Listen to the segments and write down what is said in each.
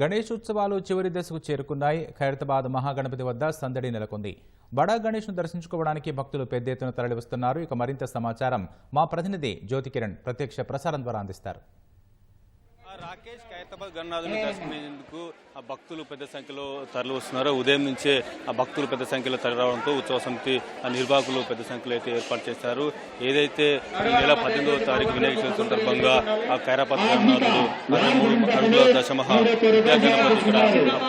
గణేష్ ఉత్సవాలు చివరి దశకు చేరుకున్నాయి. ఖైరతాబాద్ మహాగణపతి వద్ద సందడి నెలకొంది. బడా గణేష్ను దర్శించుకోవడానికి భక్తులు పెద్ద ఎత్తున తరలివస్తున్నారు. ఇక మరింత సమాచారం మా ప్రతినిధి జ్యోతికిరణ్ ప్రత్యక్ష ప్రసారం ద్వారా అందిస్తారు. రాకేష్ ఖైరతాబాద్ గన్నాథుని దర్శించేందుకు ఆ భక్తులు పెద్ద సంఖ్యలో తరలి వస్తున్నారు. ఉదయం నుంచే ఆ భక్తులు పెద్ద సంఖ్యలో తరలి రావడంతో ఉత్సవ సమితి ఆ నిర్వాహకులు పెద్ద సంఖ్యలో అయితే ఏర్పాటు చేశారు ఏదైతే ఈ నెల పద్దెనిమిదవ తారీఖు వినాయక చవితి సందర్భంగా ఆ ఖైరాబాద్ గన్నాథుడు అరవై మూడు అడుగుల దశమహ విద్యా గణపతి ఇక్కడ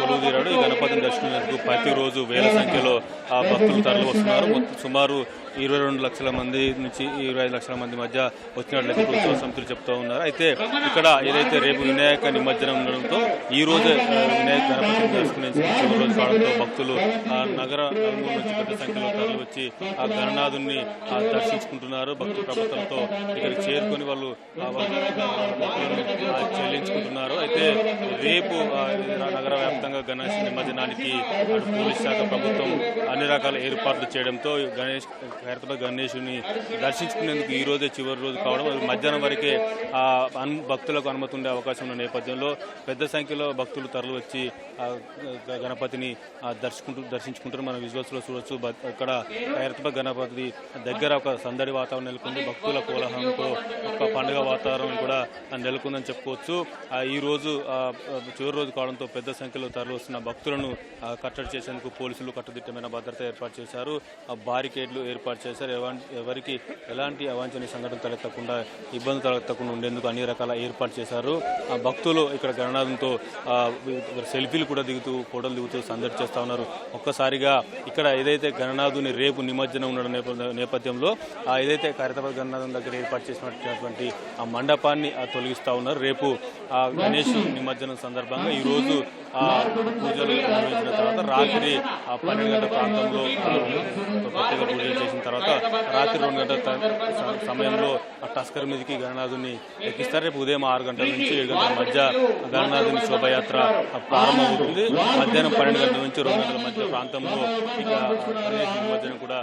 కొలువు తీరాడు. ఈ గణపతిని దర్శించేందుకు ప్రతిరోజు వేల సంఖ్యలో ఆ భక్తులు తరలి వస్తున్నారు. సుమారు ఇరవై రెండు లక్షల మంది నుంచి ఇరవై ఐదు లక్షల మంది మధ్య వచ్చినట్లయితే ఉత్సవ సమితులు చెప్తూ ఉన్నారు. అయితే ఇక్కడ ఏదైతే రేపు వినాయక నిమజ్జనం ఉండడంతో ఈ రోజే వినాయక గణపతిని దర్శకునే చివరి రోజు కావడంతో భక్తులు ఆ నగర నుంచి పెద్ద సంఖ్యలో తరలి వచ్చి ఆ గణనాథుని ఆ, దర్శించుకుంటున్నారు. భక్తి ప్రభుత్వంతో ఇక్కడ చేరుకొని వాళ్ళు చెల్లించుకుంటున్నారు. అయితే రేపు నగర వ్యాప్తంగా గణేష్ నిమజ్జనానికి పోలీస్ శాఖ ప్రభుత్వం అన్ని రకాల ఏర్పాట్లు చేయడంతో గణేష్ హైదరాబాద్ గణేషుని దర్శించుకునేందుకు ఈ రోజే చివరి రోజు కావడం మధ్యాహ్నం వరకే ఆ భక్తులకు అనుమతి ఉండే అవకాశం ఉన్న నేపథ్యంలో పెద్ద సంఖ్యలో భక్తులు తరలివచ్చి గణపతిని ఆ దర్శించుకుంటూ దర్శించుకుంటారు మనం విజువల్స్లో చూడొచ్చు. బ- ఇక్కడ గణపతి దగ్గర ఒక సందడి వాతావరణం నెలకొంది. భక్తుల కోలాహలంతో ఒక పండుగ వాతావరణం కూడా నెలకొందని చెప్పుకోవచ్చు. ఈరోజు ఈ రోజు చివరి రోజు కావడంతో పెద్ద సంఖ్యలో తరలివస్తున్న భక్తులను కట్టడి చేసేందుకు పోలీసులు కట్టుదిట్టమైన భద్రత ఏర్పాటు చేశారు. ఆ బారికేడ్లు ఏర్పాటు చేశారు. ఎవ- ఎవరికి ఎలాంటి అవాంఛనీయ సంఘటన తలెత్తకుండా ఇబ్బంది తలెత్తకుండా ఉండేందుకు అన్ని రకాల ఏర్పాటు చేశారు. భక్తులు ఇక్కడ గణనాథంతో సెల్ఫీలు కూడా దిగుతూ ఫోటోలు దిగుతూ సందడి చేస్తూ ఉన్నారు. ఒక్కసారిగా ఇక్కడ ఏదైతే గణనాథుని రేపు నిమజ్జనం ఉండడం నేపథ్యంలో ఆ ఏదైతే ఖైరతాబాద్ గణనాథం దగ్గర ఏర్పాటు చేసినటువంటి ఆ మండపాన్ని తొలగిస్తూ ఉన్నారు. రేపు ఆ గణేష్ నిమజ్జనం సందర్భంగా ఈ రోజు ఆ పూజలు నిర్వహించిన తర్వాత రాత్రి ఆ పన్నెండు గంటల ప్రాంతంలో ప్రత్యేక పూజలు చేసిన తర్వాత రాత్రి రెండు గంటల సమయంలో ఆ టస్కర్ మీదకి గణనాథుని ఎక్కిస్తారు. రేపు ఉదయం ఆరు గంటల నుంచి ఏడు గంటల మధ్య గణనాథుని శోభయాత్ర ప్రారంభమవుతుంది మధ్యాహ్నం పన్నెండు గంటల నుంచి రెండు గంటల మధ్య ప్రాంతంలో ఇక మధ్యాహ్నం కూడా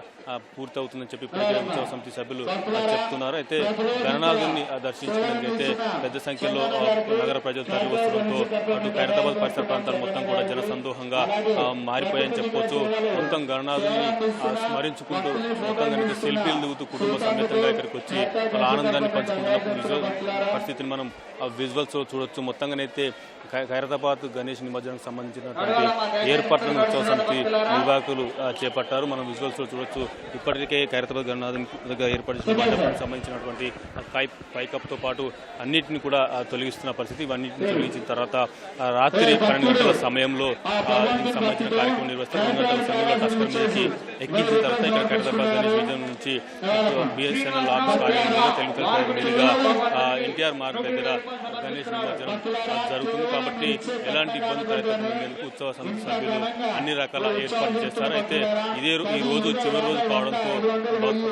పూర్తవుతుందని చెప్పి ఇప్పటికే ఉత్సవ సమితి సభ్యులు చెప్తున్నారు. అయితే గణనాథుని ఆ, పెద్ద సంఖ్యలో నగర ప్రజలు తరలివస్తుండటంతో అటు ఖైరతాబాద్ పరిసర ప్రాంతాలు మొత్తం కూడా జనసందోహంగా ఆ, మారిపోయాయని చెప్పొచ్చు. మొత్తం గణనాథుని స్మరించుకుంటూ మొత్తం కనుక సెల్ఫీలు దిగుతూ కుటుంబ సమేతంగా ఇక్కడికి వచ్చి వాళ్ళ ఆనందాన్ని పంచుకుంటున్న పరిస్థితిని మనం విజువల్స్ లో చూడొచ్చు. మొత్తంగానైతే ఖైరతాబాద్ గణేష్ నిమజ్జనానికి సంబంధించినటువంటి ఏర్పాట్లను ఉత్సవ సమితి నిర్వాహకులు చేపట్టారు. మనం విజువల్స్ చూడొచ్చు. ఇప్పటికే ఖైరతాబాద్ గణనాథం దగ్గర ఏర్పాటు మండపానికి సంబంధించినటువంటి పైప్ పైకప్తో పాటు అన్నింటిని కూడా తొలగిస్తున్న పరిస్థితి. ఇవన్నింటిని తొలగించిన తర్వాత రాత్రి పన్నెండు గంటల సమయంలో దీనికి సంబంధించిన కార్యక్రమం నిర్వహిస్తారు. రెండు గంటల సమయంలో టస్కర్ మీదకి ఎక్కించిన తర్వాత ఇక్కడ ఖైరతాబాద్ గణేష్ విజయం నుంచి బిఎస్ఎన్ఎల్ ఆఫీస్ కార్యాలయంలో తెలుగు ఎన్టీఆర్ మార్గ్ దగ్గర గణేష్ జరుగుతుంది కాబట్టి ఎలాంటి ఇబ్బంది తలెత్తకుండేందుకు ఉత్సవ సభ్యులు అన్ని రకాల ఏర్పాట్లు చేస్తారు. అయితే ఇదే ఈ రోజు చివరి రోజు కావడంతో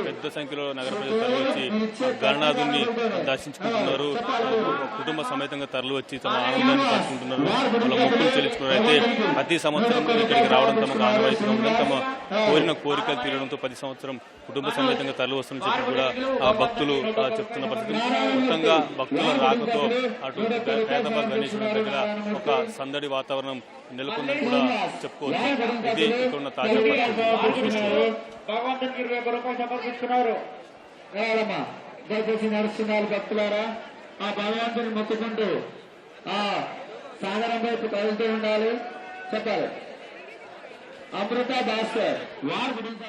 పెద్ద సంఖ్యలో నగర ప్రజలు తరలి వచ్చి ఆ గణనాథుని దర్శించుకుంటున్నారు కుటుంబ సమేతంగా తరలి వచ్చి తమ ఆనందాన్ని పంచుకుంటున్నారు. వాళ్ళ మొక్కులు చెల్లించుకున్నారు. అయితే ప్రతి సంవత్సరం ఇక్కడికి రావడం తమకు ఆనవాయితీగా ఉండడం తమ కోరిన కోరికలు తీరడంతో ప్రతి సంవత్సరం కుటుంబ సమేతంగా తరలి వస్తున్న చెప్పి కూడా ఆ భక్తులు చెప్తున్న పరిస్థితి మొత్తంగా భక్తుల రాకతో అటు దగ్గర ఒక సందడి వాతావరణం నెలకొందని కూడా చెప్పుకోవచ్చు. ఇది ఇక్కడ ఉన్న తాజా పరిస్థితి. భగవంతునికి ఇరవై ఒక్క రూపాయలు సమర్పిస్తున్నారు రావాలమ్మా దయచేసి నడుస్తున్నారు భక్తులారా. ఆ భగవంతుని మొక్కుకుంటూ ఆ సాగరం వైపు కదులుతూ ఉండాలి. చెప్పాలి. అమృత భాస్కర్. వారి గురించి